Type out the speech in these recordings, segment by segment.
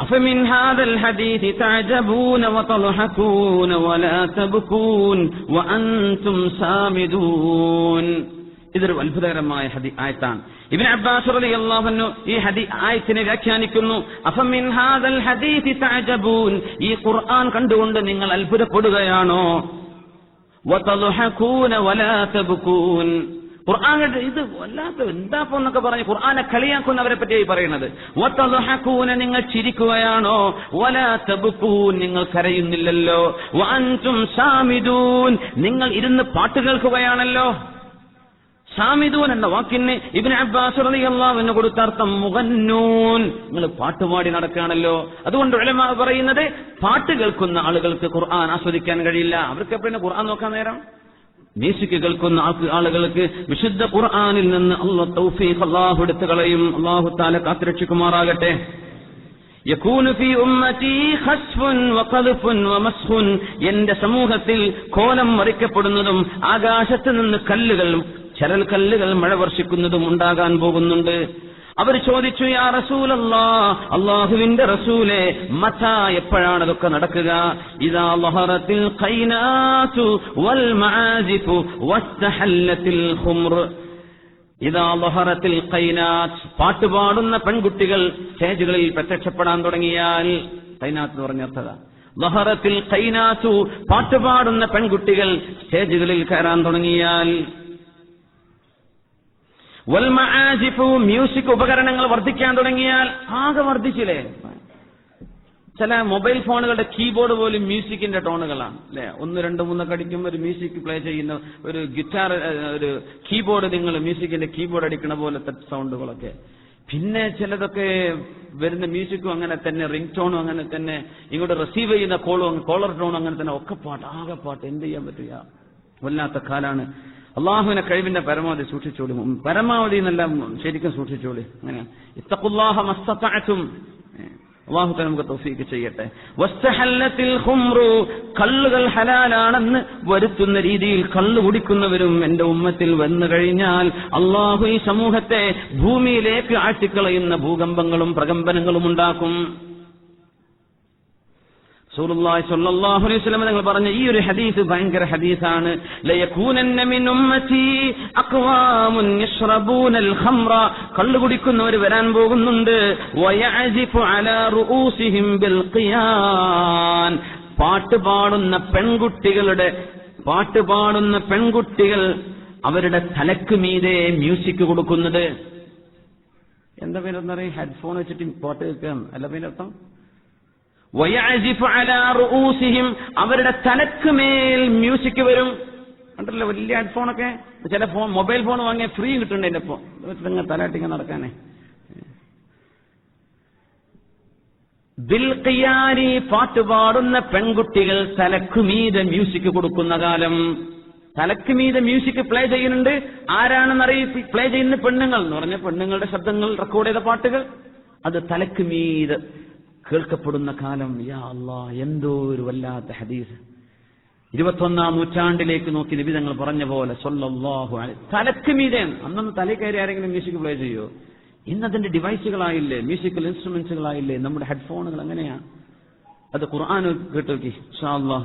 أفمن هذا الحديث تعجبون وتضحكون ولا تبكون وأنتم سامدون ഇതൊരു അത്ഭുതകരമായ ഹദി ആയത്താണ് ഇബിൻ അബ്ബാസ് റളിയല്ലാഹു അൻഹു ഈ ഹദി ആയത്തിനെ വ്യാഖ്യാനിക്കുന്നു അഫമിൻ ഹാദൽ ഹദീസി തഅജബൂൻ ഈ ഖുർആൻ കണ്ടുകൊണ്ട് നിങ്ങൾ അത്ഭുതപ്പെടുകയാണോ വതദ്ഹകൂന വലാ തബ്കൂൻ ഖുർആൻ ഇത് വല്ലാത്ത എന്താപ്പോ എന്നൊക്കെ പറഞ്ഞു ഖുർആനെ കളിയാക്കുന്നവരെ പറ്റിയായി പറയുന്നത്. നിങ്ങൾ ചിരിക്കുകയാണോ? നിങ്ങൾ കരയുന്നില്ലല്ലോ. നിങ്ങൾ ഇരുന്ന് പാട്ട് കേൾക്കുകയാണല്ലോ. സാമിദൂൻ എന്ന വാക്കിന് ഇബിൻ അബ്ബാസ് റളിയല്ലാഹുവിന് കൊടുത്ത അർത്ഥം മുഗന്നൂൻ. നിങ്ങൾ പാട്ടുപാടി നടക്കുകയാണല്ലോ. അതുകൊണ്ട് പറയുന്നത് പാട്ട് കേൾക്കുന്ന ആളുകൾക്ക് ഖുർആൻ ആസ്വദിക്കാൻ കഴിയില്ല. അവർക്ക് എപ്പോഴും ഖുർആൻ നോക്കാൻ നേരം? മ്യൂസിക് കേൾക്കുന്ന ആളുകൾക്ക് വിശുദ്ധ ഖുർആാനിൽ നിന്ന് അള്ളാഹ് തൗഫീഖ് അള്ളാഹു എടുത്തു കളയും. അള്ളാഹു താല കാത്തിരക്ഷിക്കുമാറാകട്ടെ. യകൂനു ഫീ ഉമ്മതി എന്റെ സമൂഹത്തിൽ കോലം മറിക്കപ്പെടുന്നതും ആകാശത്ത് നിന്ന് കല്ലുകൾ ചരൽ കല്ലുകൾ മഴ വർഷിക്കുന്നതും ഉണ്ടാകാൻ പോകുന്നുണ്ട്. അവർ ചോദിച്ചു യാ റസൂലല്ലാ അള്ളാഹുവിന്റെ റസൂലെ മത എപ്പോഴാണ് അതൊക്കെ നടക്കുക? ഇതാ ലഹറത്തിൽ ഖൈനാതു വൽ മആസിഫു വസ്തഹല്ലത്തിൽ ഖുംർ ഇതാ ലഹറത്തിൽ ഖൈനാത്ത് പാട്ടുപാടുന്ന പെൺകുട്ടികൾ സ്റ്റേജുകളിൽ പ്രത്യക്ഷപ്പെടാൻ തുടങ്ങിയാൽ ഖൈനാത്ത് എന്ന് പറഞ്ഞ അർത്ഥത. ലഹറത്തിൽ ഖൈനാത്തു പാട്ടുപാടുന്ന പെൺകുട്ടികൾ സ്റ്റേജുകളിൽ കയറാൻ തുടങ്ങിയാൽ വൽമആസിഫു മ്യൂസിക് ഉപകരണങ്ങൾ വർദ്ധിക്കാൻ തുടങ്ങിയാൽ ആകെ വർദ്ധിച്ചില്ലേ? ചില മൊബൈൽ ഫോണുകളുടെ കീബോർഡ് പോലും മ്യൂസിക്കിന്റെ ടോണുകളാണ് അല്ലെ? ഒന്ന് രണ്ട് മൂന്നൊക്കെ അടിക്കുമ്പോൾ ഒരു മ്യൂസിക് പ്ലേ ചെയ്യുന്ന ഒരു ഗിറ്റാർ ഒരു കീബോർഡ് നിങ്ങൾ മ്യൂസിക്കിന്റെ കീബോർഡ് അടിക്കുന്ന പോലത്തെ സൗണ്ടുകളൊക്കെ. പിന്നെ ചിലതൊക്കെ വരുന്ന മ്യൂസിക്കും അങ്ങനെ തന്നെ റിംഗ് ടോണും അങ്ങനെ തന്നെ ഇങ്ങോട്ട് റിസീവ് ചെയ്യുന്ന കോളും കോളർ ടോണും അങ്ങനെ തന്നെ ഒക്കെ പാട്ട് ആകെ പാട്ട് എന്ത് ചെയ്യാൻ പറ്റുക? വല്ലാത്ത കാലാണ്. അള്ളാഹുവിനെ കഴിവിന്റെ പരമാവധി സൂക്ഷിച്ചോളി. പരമാവധി എന്നല്ല ശരിക്കും സൂക്ഷിച്ചോളി. അങ്ങനെയാണ് ഇത്തഖുല്ലാഹ അള്ളാഹു നമുക്ക് തൗഫീക്ക് ചെയ്യട്ടെ. കള്ളുകൾ ഹലാലാണെന്ന് വരുത്തുന്ന രീതിയിൽ കള്ള് കുടിക്കുന്നവരും എന്റെ ഉമ്മത്തിൽ വന്നു കഴിഞ്ഞാൽ അള്ളാഹു ഈ സമൂഹത്തെ ഭൂമിയിലേക്ക് ആഴ്ത്തിക്കളയുന്ന ഭൂകമ്പങ്ങളും പ്രകമ്പനങ്ങളും ഉണ്ടാക്കും. അലൈഹി വസല്ലം നിങ്ങൾ പറഞ്ഞ ഈ ഒരു ഹദീസ് ഭയങ്കര ഹദീസാണ്. മിൻ ഉമ്മതി യശ്റബൂനൽ ഖംറ. കള്ളു കുടിക്കുന്നവർ വരാൻ പോകുന്നുണ്ട്. അലാ ബിൽ ഖിയാൻ. പാട്ട് പാടുന്ന പെൺകുട്ടികളുടെ പാട്ട് പാടുന്ന പെൺകുട്ടികൾ അവരുടെ തലക്ക് മീതെ മ്യൂസിക് കൊടുക്കുന്നത്. എന്താ പേരെന്നറിയ? ഹെഡ്ഫോൺ വെച്ചിട്ട് പാട്ട് കേൾക്കാം. അല്ല പേരർത്ഥം? റൂസിഹിം അവരുടെ തലക്ക് മേൽ മ്യൂസിക് വരും. കണ്ടല്ലോ വലിയ ഹെഡ്ഫോണൊക്കെ? ചില ഫോൺ മൊബൈൽ ഫോൺ വാങ്ങിയ ഫ്രീ കിട്ടുന്നുണ്ട് എന്റെ ഫോൺ. വെച്ചിട്ട് തലയാട്ടിങ്ങ നടക്കാനേ. ദിൽഖിയാരി പാട്ട് പാടുന്ന പെൺകുട്ടികൾ തലക്കുമീതെ മ്യൂസിക് കൊടുക്കുന്ന കാലം. തലക്കുമീതെ മ്യൂസിക് പ്ലേ ചെയ്യുന്നുണ്ട്. ആരാണെന്ന് അറിയി പ്ലേ ചെയ്യുന്ന പെണ്ണുങ്ങൾ എന്ന് പറഞ്ഞ പെണ്ണുങ്ങളുടെ ശബ്ദങ്ങൾ റെക്കോർഡ് ചെയ്ത പാട്ടുകൾ. അത് തലക്കുമീത് കേൾക്കപ്പെടുന്ന കാലം യാ അല്ലാ എന്തോ ഒരു വല്ലാത്ത ഹദീസ്. ഇരുപത്തൊന്നാം നൂറ്റാണ്ടിലേക്ക് നോക്കി നിബിതങ്ങൾ പറഞ്ഞ പോലെ സൊല്ലാഹു തലക്ക് മീതെ അന്നൊന്ന് തലയിൽ ആരെങ്കിലും മ്യൂസിക് പ്ലേ ചെയ്യോ? ഇന്നതിന്റെ ഡിവൈസുകളായില്ലേ മ്യൂസിക്കൽ ഇൻസ്ട്രുമെന്റ്സുകളായില്ലേ നമ്മുടെ ഹെഡ്ഫോണുകൾ എങ്ങനെയാ അത് ഖുർആൻ കേട്ടോക്കി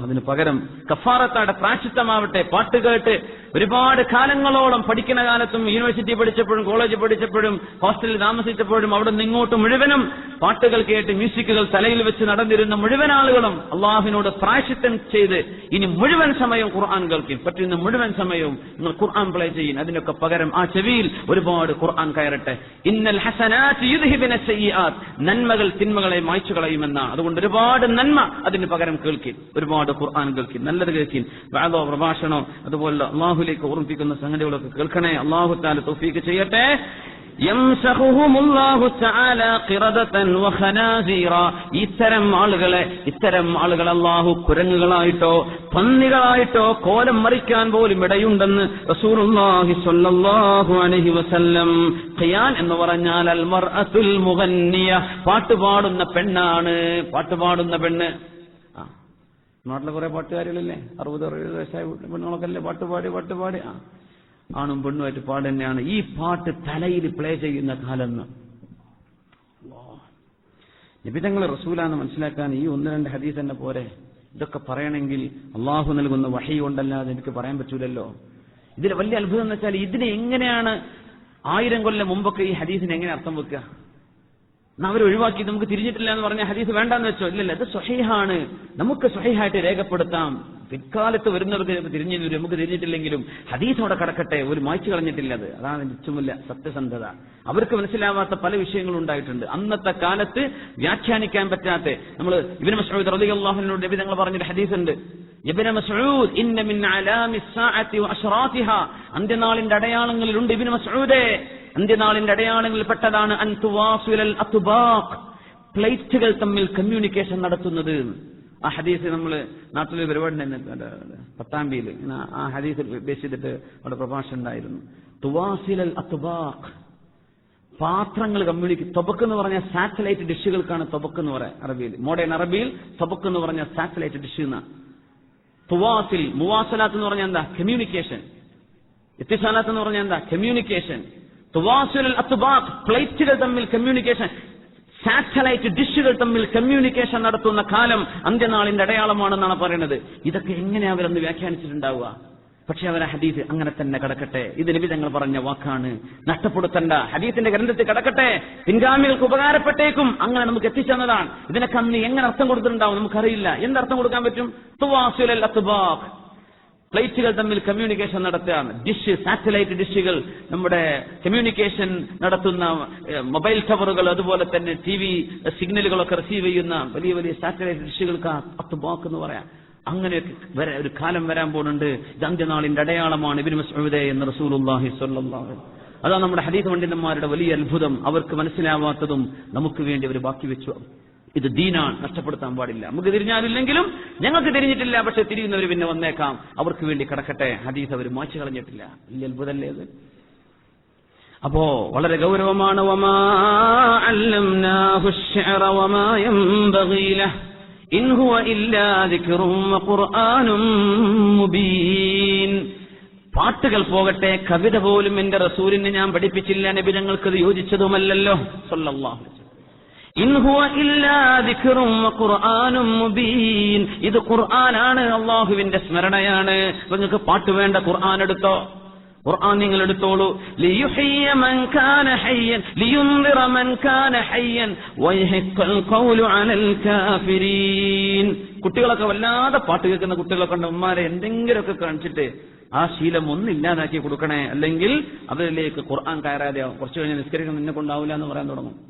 അതിന് പകരം കഫാറത്താടെ പ്രാശിത്തമാവട്ടെ പാട്ട് കേട്ട് ഒരുപാട് കാലങ്ങളോളം പഠിക്കുന്ന കാലത്തും യൂണിവേഴ്സിറ്റി പഠിച്ചപ്പോഴും കോളേജ് പഠിച്ചപ്പോഴും ഹോസ്റ്റലിൽ താമസിച്ചപ്പോഴും അവിടെ നിന്ന് മുഴുവനും പാട്ടുകൾ കേട്ട് മ്യൂസിക്കുകൾ തലയിൽ വെച്ച് നടന്നിരുന്ന മുഴുവൻ ആളുകളും അള്ളാഹുവിനോട് പ്രായശിത്തം ചെയ്ത് ഇനി മുഴുവൻ സമയവും ഖുർആൻ കേൾക്കും. പറ്റുന്ന മുഴുവൻ സമയവും നിങ്ങൾ ഖുർആൻ പ്ലേ ചെയ്യും. അതിനൊക്കെ പകരം ആ ചെവിയിൽ ഒരുപാട് ഖുർആൻ കയറട്ടെ. ഇന്നൽ നന്മകൾ തിന്മകളെ മായ്ച്ചു കളയുമെന്നാണ്. അതുകൊണ്ട് ഒരുപാട് നന്മ അതിന് പകരം കേൾക്കും. ഒരുപാട് ഖുർആൻ കേൾക്കും. നല്ലത് കേൾക്കും. പ്രഭാഷണോ. അതുപോലെ റസൂലേക്ക് ഓർമ്മിപ്പിക്കുന്ന സംഗതികളൊക്കെ കേൾക്കണേ. അള്ളാഹു താല തൗഫീക്ക് ചെയ്യട്ടെ. ഇത്തരം ആളുകളെ ഇത്തരം ആളുകൾ അള്ളാഹു കുരങ്ങുകളായിട്ടോ പന്നികളായിട്ടോ കോലം മറിക്കാൻ പോലും ഇടയുണ്ടെന്ന് അലൈഹി വസല്ലം ഖിയാൻ എന്ന് പറഞ്ഞാൽ അൽ മുഗന്നിയ. പാട്ടുപാടുന്ന പെണ്ണാണ്. പാട്ടുപാടുന്ന പെണ്ണ്. നാട്ടിലെ കുറെ പാട്ടുകാരികളില്ലേ? അറുപത് അറുപത് വയസ്സായ പെണ്ണുങ്ങളൊക്കെ അല്ലേ പാട്ടുപാടി പാട്ട് പാടി. ആണും പെണ്ണുമായിട്ട് പാട് തന്നെയാണ് ഈ പാട്ട് തലയിൽ പ്ലേ ചെയ്യുന്ന കാലം. നിബിതങ്ങൾ റസൂലാന്ന് മനസ്സിലാക്കാൻ ഈ ഒന്ന് രണ്ട് ഹദീസ് തന്നെ പോരെ. ഇതൊക്കെ പറയണമെങ്കിൽ അള്ളാഹു നൽകുന്ന വഹി കൊണ്ടല്ലാതെ എനിക്ക് പറയാൻ പറ്റൂലല്ലോ. ഇതിൽ വലിയ അത്ഭുതം എന്ന് വെച്ചാൽ ഇതിനെ എങ്ങനെയാണ് ആയിരം കൊല്ലം മുമ്പൊക്കെ ഈ ഹദീസിന് എങ്ങനെ അർത്ഥം വെക്കുക? അവർ ഒഴിവാക്കി നമുക്ക് തിരിഞ്ഞിട്ടില്ല എന്ന് പറഞ്ഞ ഹദീസ് വേണ്ടെന്ന് വെച്ചോ? ഇല്ലല്ല അത് സ്വഹീഹാണ്. നമുക്ക് സ്വഹീഹായിട്ട് രേഖപ്പെടുത്താം. പിൽക്കാലത്ത് വരുന്നവർക്ക് തിരിഞ്ഞു വരും നമുക്ക് തിരിഞ്ഞിട്ടില്ലെങ്കിലും ഹദീസ് അവിടെ കടക്കട്ടെ ഒരു മായ്ച്ചു കളഞ്ഞിട്ടില്ല അത്. അതാണ് ചുമല്ല സത്യസന്ധത. അവർക്ക് മനസ്സിലാവാത്ത പല വിഷയങ്ങളും ഉണ്ടായിട്ടുണ്ട്. അന്നത്തെ കാലത്ത് വ്യാഖ്യാനിക്കാൻ പറ്റാത്ത നമ്മൾ മസൂദ് റളിയല്ലാഹുവിനോട് നബി തങ്ങൾ പറഞ്ഞൊരു ഹദീസ് ഉണ്ട് ഇന്ന മിൻ അന്ത്യനാളിന്റെ അടയാളങ്ങളിലുണ്ട് ഇബ്നു മസ്ഊദേ. അന്ത്യനാളിന്റെ അടയാളങ്ങളിൽ പെട്ടതാണ് അൻ അത്ബാഖ് പ്ലേറ്റുകൾ തമ്മിൽ കമ്മ്യൂണിക്കേഷൻ നടത്തുന്നത്. ആ ഹദീസ് നമ്മൾ നാട്ടിൽ പരിപാടി പത്താമ്പിയിൽ ആ ഹദീസ് ബേസ് ചെയ്തിട്ട് അവിടെ പ്രഭാഷണം ഉണ്ടായിരുന്നു. തുവാസിലൽ അത്തുബാഖ്. പാത്രങ്ങൾ കമ്മ്യൂണിക്ക് തൊബക്ക് എന്ന് പറഞ്ഞ സാറ്റലൈറ്റ് ഡിഷുകൾക്കാണ് തൊബക്ക് എന്ന് പറയാം അറബിയിൽ. മോഡേൺ അറബിയിൽ തൊബക്ക് എന്ന് പറഞ്ഞ സാറ്റലൈറ്റ് ഡിഷ് എന്നാണ് തുവാസിൽ മുവാസലാത്ത് എന്ന് പറഞ്ഞാൽ എന്താ? കമ്മ്യൂണിക്കേഷൻ എത്തിസാലാത്ത് എന്ന് പറഞ്ഞാൽ എന്താ? കമ്മ്യൂണിക്കേഷൻ പ്ലേറ്റുകൾ തമ്മിൽ കമ്മ്യൂണിക്കേഷൻ സാറ്റലൈറ്റ് ഡിഷുകൾ തമ്മിൽ കമ്മ്യൂണിക്കേഷൻ നടത്തുന്ന കാലം അന്ത്യനാളിന്റെ അടയാളമാണെന്നാണ് പറയുന്നത്. ഇതൊക്കെ എങ്ങനെ അവരന്ന് വ്യാഖ്യാനിച്ചിട്ടുണ്ടാവുക? പക്ഷെ അവരെ ഹദീസ് അങ്ങനെ തന്നെ കിടക്കട്ടെ. ഇത് നബി പറഞ്ഞ വാക്കാണ്. നഷ്ടപ്പെടുത്തണ്ട. ഹദീസിന്റെ ഗ്രന്ഥത്തിൽ കിടക്കട്ടെ. പിൻഗാമികൾക്ക് ഉപകാരപ്പെട്ടേക്കും. അങ്ങനെ നമുക്ക് എത്തിച്ചെന്നതാണ്. ഇതിനൊക്കെ അന്ന് എങ്ങനെ അർത്ഥം കൊടുത്തിട്ടുണ്ടാവും നമുക്കറിയില്ല. എന്തർത്ഥം കൊടുക്കാൻ പറ്റും? പ്ലേറ്റുകൾ തമ്മിൽ കമ്മ്യൂണിക്കേഷൻ നടത്തുകയാണ്. ഡിഷ് സാറ്റലൈറ്റ് ഡിഷുകൾ നമ്മുടെ കമ്മ്യൂണിക്കേഷൻ നടത്തുന്ന മൊബൈൽ ടവറുകൾ അതുപോലെ തന്നെ ടി വി സിഗ്നലുകളൊക്കെ റിസീവ് ചെയ്യുന്ന വലിയ വലിയ സാറ്റലൈറ്റ് ഡിഷുകൾക്ക് അത്തുബാക്ക് എന്ന് പറയാം. വര ഒരു കാലം വരാൻ പോകുന്നുണ്ട്. ഇത് അടയാളമാണ് ഇബിൻ മസ്ഊദേ എന്ന് റസൂലുള്ളാഹി. അതാണ് നമ്മുടെ ഹദീസ് പണ്ഡിതന്മാരുടെ വലിയ അത്ഭുതം. അവർക്ക് മനസ്സിലാവാത്തതും നമുക്ക് വേണ്ടി അവർ ബാക്കി വെച്ചു. ഇത് ദീനാണ് നഷ്ടപ്പെടുത്താൻ പാടില്ല. നമുക്ക് തിരിഞ്ഞാലില്ലെങ്കിലും ഞങ്ങൾക്ക് തിരിഞ്ഞിട്ടില്ല പക്ഷെ തിരിയുന്നവർ പിന്നെ വന്നേക്കാം. അവർക്ക് വേണ്ടി കിടക്കട്ടെ. ഹദീസ് അവർ മാച്ചു കളഞ്ഞിട്ടില്ല. വലിയ അത്ഭുതമല്ലേ അത്? അപ്പോ വളരെ ഗൗരവമാണ് പാട്ടുകൾ പോകട്ടെ കവിത പോലും എന്റെ റസൂലിനെ ഞാൻ പഠിപ്പിച്ചില്ല നബി ഞങ്ങൾക്കത് യോജിച്ചതുമല്ലല്ലോ. സല്ലാഹു ഇത് ഖുർആനാണ് അള്ളാഹുവിന്റെ സ്മരണയാണ്. നിങ്ങൾക്ക് പാട്ട് വേണ്ട ഖുർആൻ എടുത്തോ? ഖുർആൻ നിങ്ങൾ എടുത്തോളൂ. കുട്ടികളൊക്കെ വല്ലാതെ പാട്ട് കേൾക്കുന്ന കുട്ടികളൊക്കെ ഉണ്ട് ഉമ്മാരെ എന്തെങ്കിലുമൊക്കെ കാണിച്ചിട്ട് ആ ശീലം ഒന്നും ഇല്ലാതാക്കി കൊടുക്കണേ. അല്ലെങ്കിൽ അതിലേക്ക് ഖുർആൻ കയറാതെയാവും. കുറച്ചു കഴിഞ്ഞാൽ നിസ്കരിക്കണം നിന്നെ കൊണ്ടാവില്ല എന്ന് പറയാൻ തുടങ്ങും.